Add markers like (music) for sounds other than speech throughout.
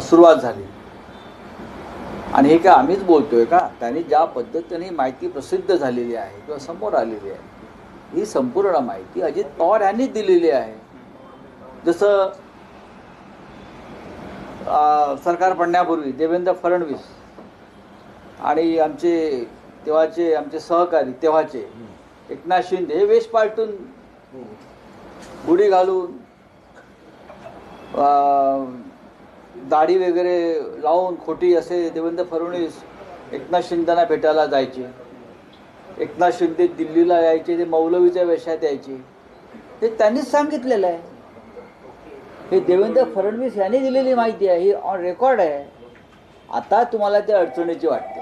सुरुवात झाली. आणि हे काय आम्हीच बोलतोय का? त्यांनी ज्या पद्धतीने ही माहिती प्रसिद्ध झालेली आहे किंवा समोर आलेली आहे ही संपूर्ण माहिती अजित पवार यांनीच दिलेली आहे. जसं सरकार पडण्यापूर्वी देवेंद्र फडणवीस आणि आमचे तेव्हाचे आमचे सहकारी तेव्हाचे एकनाथ शिंदे हे वेश पालटून गुढी घालून दाढी वगैरे लावून खोटी असे देवेंद्र फडणवीस एकनाथ शिंदेना भेटायला जायचे. एकनाथ शिंदे दिल्लीला यायचे ते मौलवीच्या वेशात यायचे. हे त्यांनीच सांगितलेलं आहे. हे देवेंद्र फडणवीस यांनी दिलेली माहिती आहे ही ऑन रेकॉर्ड आहे. आता तुम्हाला ते अडचणीची वाटते.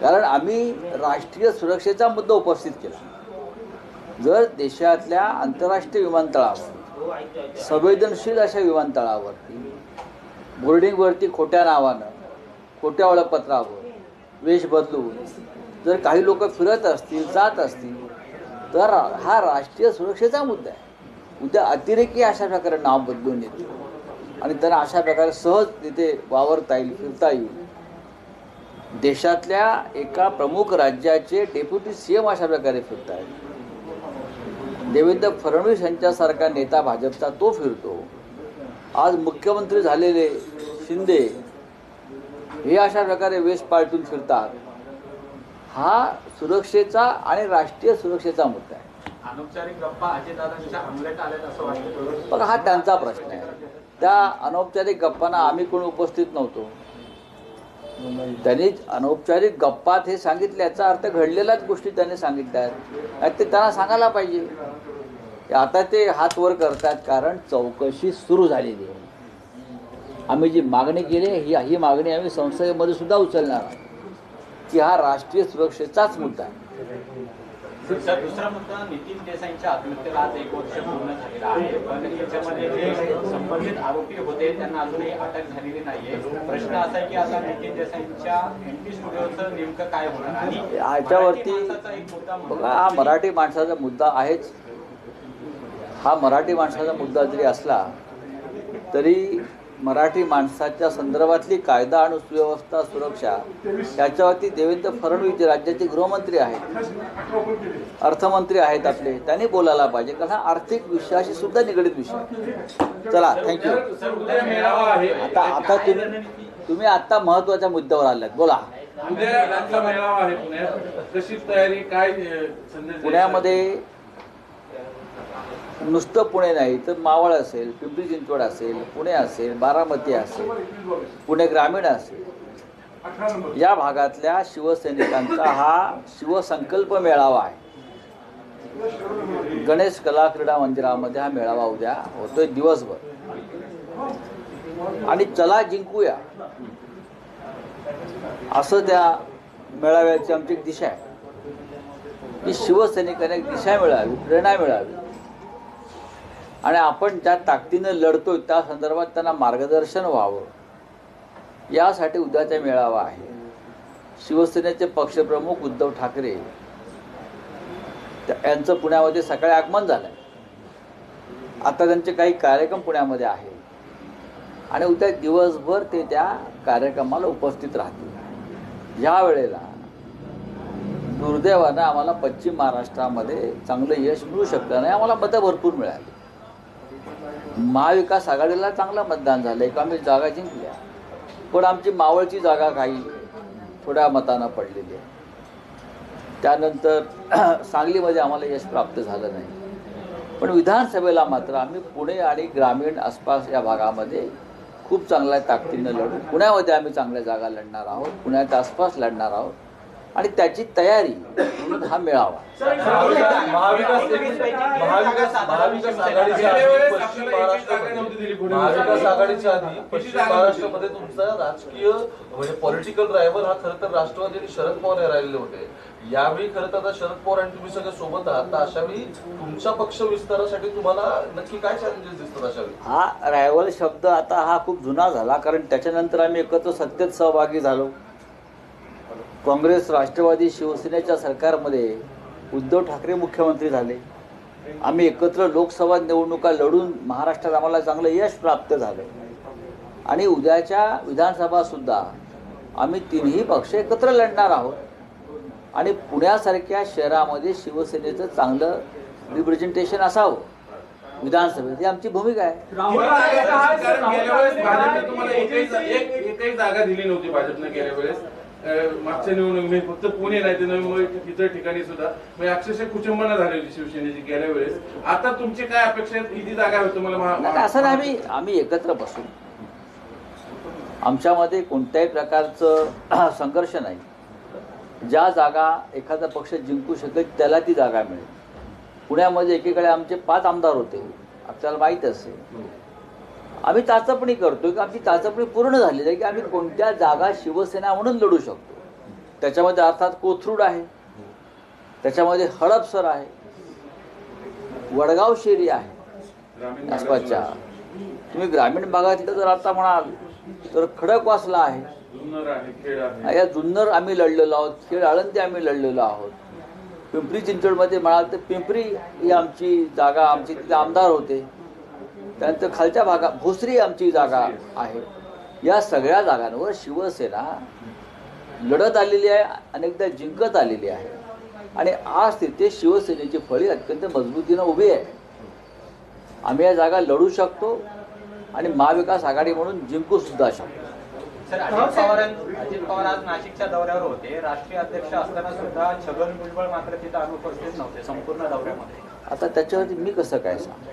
कारण आम्ही राष्ट्रीय सुरक्षेचा मुद्दा उपस्थित केला. जर देशातल्या आंतरराष्ट्रीय विमानतळावर संवेदनशील अशा विमानतळावरती बोर्डिंगवरती खोट्या नावानं खोट्या ओळखपत्रावर वेश बदलून जर काही लोक फिरत असतील जात असतील तर हा राष्ट्रीय सुरक्षेचा मुद्दा आहे. उद्या अतिरेकी अशा प्रकारे नाव बदलून येतील आणि त्यांना अशा प्रकारे सहज तिथे वावरता येईल फिरता येईल. देशातल्या एका प्रमुख राज्याचे डेप्युटी सी एम अशा प्रकारे फिरत आहेत देवेंद्र फडणवीस यांच्यासारखा नेता भाजपचा तो फिरतो. आज मुख्यमंत्री झालेले शिंदे हे अशा प्रकारे वेश पालटून फिरतात. हा सुरक्षेचा आणि राष्ट्रीय सुरक्षेचा मुद्दा आहे. अनौपचारिक गप्पा अजितदादांच्या अंमलात आल्यात असं वाटतं पण हा त्यांचा प्रश्न आहे. त्या अनौपचारिक गप्पांना आम्ही कोण उपस्थित नव्हतो. त्यांनी अनौपचारिक गप्पात हे सांगितले याचा अर्थ घडलेल्याच गोष्टी त्यांनी सांगितल्या आहेत. ते त्यांना सांगायला पाहिजे. आता ते हात वर करतात कारण चौकशी सुरू झालेली आहे. आम्ही जी मागणी केली ही ही मागणी आम्ही संसदेमध्ये सुद्धा उचलणार आहोत. की हा राष्ट्रीय सुरक्षेचाच मुद्दा आहे. सर दुसरा मुद्दा नितीन देसाईंच्या आत्महत्येला आज एक वर्ष पूर्ण झालेलं आहे पण याच्यामध्ये जे संबंधित आरोपी होते त्यांना अजूनही अटक झालेली नाहीये. प्रश्न असा आहे की आता नितीन देसाईंच्या एनटी स्टुडिओचं नेमकं काय होणार? आणि ह्याच्यावरती मराठी माणसाचा एक मुद्दा म्हणून बघा हा मराठी माणसाचा मुद्दा आहेच. हा मराठी माणसाचा मुद्दा जरी असला तरी मराठी माणसाच्या संदर्भातली कायदा आणि सुव्यवस्था सुरक्षा याच्यावरती देवेंद्र फडणवीस जे राज्याचे गृहमंत्री आहेत अर्थमंत्री आहेत आपले त्यांनी बोलायला पाहिजे. कारण हा आर्थिक विषयाशी सुद्धा निगडीत विषय. चला थँक्यू आता आता तुम्ही तुम्ही आता महत्त्वाच्या मुद्द्यावर आलात. बोला. उद्या आजचा मेळावा आहे पुण्यात कशी तयारी काय अ, संदेश पुण्यामध्ये नुसतं पुणे नाही तर मावळ असेल पिंपरी चिंचवड असेल पुणे असेल बारामती असेल पुणे ग्रामीण असेल. या भागातल्या शिवसैनिकांचा हा शिवसंकल्प मेळावा आहे. गणेश कला क्रीडा मंदिरामध्ये हा मेळावा उद्या होतोय दिवसभर. आणि चला जिंकूया. असं त्या मेळाव्याची आमची एक दिशा आहे. की शिवसैनिकांना एक दिशा मिळावी प्रेरणा मिळावी. आणि आपण ज्या ताकदीनं लढतोय त्या संदर्भात त्यांना मार्गदर्शन व्हावं. यासाठी उद्याचा मेळावा आहे. शिवसेनेचे पक्षप्रमुख उद्धव ठाकरे त्या- यांचं पुण्यामध्ये सकाळी आगमन झालंय. आता त्यांचे काही कार्यक्रम पुण्यामध्ये आहे आणि उद्या दिवसभर ते त्या कार्यक्रमाला उपस्थित राहतील. या वेळेला दुर्दैवानं आम्हाला पश्चिम महाराष्ट्रामध्ये चांगलं यश मिळू शकलं नाही. आम्हाला मतं भरपूर मिळाली. महाविकास आघाडीला चांगलं मतदान झालं एक आम्ही जागा जिंकल्या. पण आमची मावळची जागा काही थोड्या मतानं पडलेली आहे. त्यानंतर (clears throat) सांगलीमध्ये आम्हाला यश प्राप्त झालं नाही. पण विधानसभेला मात्र आम्ही पुणे आणि ग्रामीण आसपास या भागामध्ये खूप चांगल्या ताकदीनं लढू. पुण्यामध्ये आम्ही चांगल्या जागा लढणार आहोत. पुण्याच्या आसपास लढणार आहोत. आणि त्याची तयारी म्हणून हा मेळावा. महाविकास महाविकास महाविकास आघाडीच्या आधी पश्चिम महाराष्ट्रामध्ये तुमचा राजकीय म्हणजे पॉलिटिकल रायव्हल हा खरं तर राष्ट्रवादी आणि शरद पवार हे राहिलेले होते. यावेळी खरं तर आता शरद पवार आणि तुम्ही सगळे सोबत आहात. तर अशावेळी तुमच्या पक्ष विस्तारासाठी तुम्हाला नक्की काय चॅलेंजेस दिसतात अशावेळी हा रायवल शब्द आता हा खूप जुना झाला कारण त्याच्यानंतर आम्ही एकत्र सत्तेत सहभागी झालो. काँग्रेस राष्ट्रवादी शिवसेनेच्या सरकारमध्ये उद्धव ठाकरे मुख्यमंत्री झाले. आम्ही एकत्र लोकसभा निवडणुका लढून महाराष्ट्रात आम्हाला चांगलं यश प्राप्त झालं. आणि उद्याच्या विधानसभा सुद्धा आम्ही तिन्ही पक्ष एकत्र लढणार आहोत. आणि पुण्यासारख्या शहरामध्ये शिवसेनेचं चांगलं रिप्रेझेंटेशन असावं. विधानसभेत ही आमची भूमिका आहे. कारण गेल्या वेळेस मागच्या म्हणजे फक्त पुणे नाही तर नवी मुंबई इतर ठिकाणी सुद्धा. म्हणजे अक्षरशः कुचंबना झालेली शिवसेनेची गेल्या वेळेस. आता तुमची काय अपेक्षा आहेत किती जागा होती तुम्हाला नाही, असं नाही आम्ही आम्ही एकत्र बसू. आमच्यामध्ये कोणत्याही प्रकारचं (clears throat) संघर्ष नाही. ज्या जागा एखादा पक्ष जिंकू शकेल त्याला ती जागा मिळेल. पुण्यामध्ये एकीकडे आमचे पाच आमदार होते. आपल्याला माहीत असेल. आम्ही चाचपणी करतो की आमची चाचपणी पूर्ण झालेली आहे की आम्ही कोणत्या जागा शिवसेना म्हणून लढू शकतो. त्याच्यामध्ये अर्थात कोथरूड आहे. त्याच्यामध्ये हडपसर आहे. वडगाव शेरी आहे. ग्रामीण आसपासच्या. तुम्ही ग्रामीण भागातलं जर आता म्हणाल तर खडकवासला आहे. या जुन्नर आम्ही लढलेलो आहोत. खेड आळंदी आम्ही लढलेलो आहोत. पिंपरी चिंचवडमध्ये म्हणाल तर पिंपरी ही आमची जागा आमचे तिथे आमदार होते. त्यानंतर खालच्या भागात भोसरी आमची जागा आहे. या सगळ्या जागांवर शिवसेना लढत आलेली आहे अनेकदा जिंकत आलेली आहे. आणि आज तिथे शिवसेनेची फळी अत्यंत मजबूतीनं उभी आहे. आम्ही या जागा लढू शकतो आणि महाविकास आघाडी म्हणून जिंकू सुद्धा शकतो. सर अजित पवार अजित पवार आज नाशिकच्या दौऱ्यावर होते. राष्ट्रीय अध्यक्ष असताना सुद्धा छगन भुजबळ मात्र तिथं अनुपस्थित नव्हते संपूर्ण दौऱ्यामध्ये. आता त्याच्यावरती मी कसं काय सांग?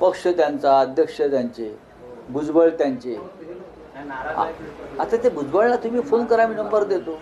पक्ष त्यांचा अध्यक्ष त्यांचे भुजबळ त्यांचे. आता ते भुजबळला तुम्ही फोन करा मी नंबर देतो.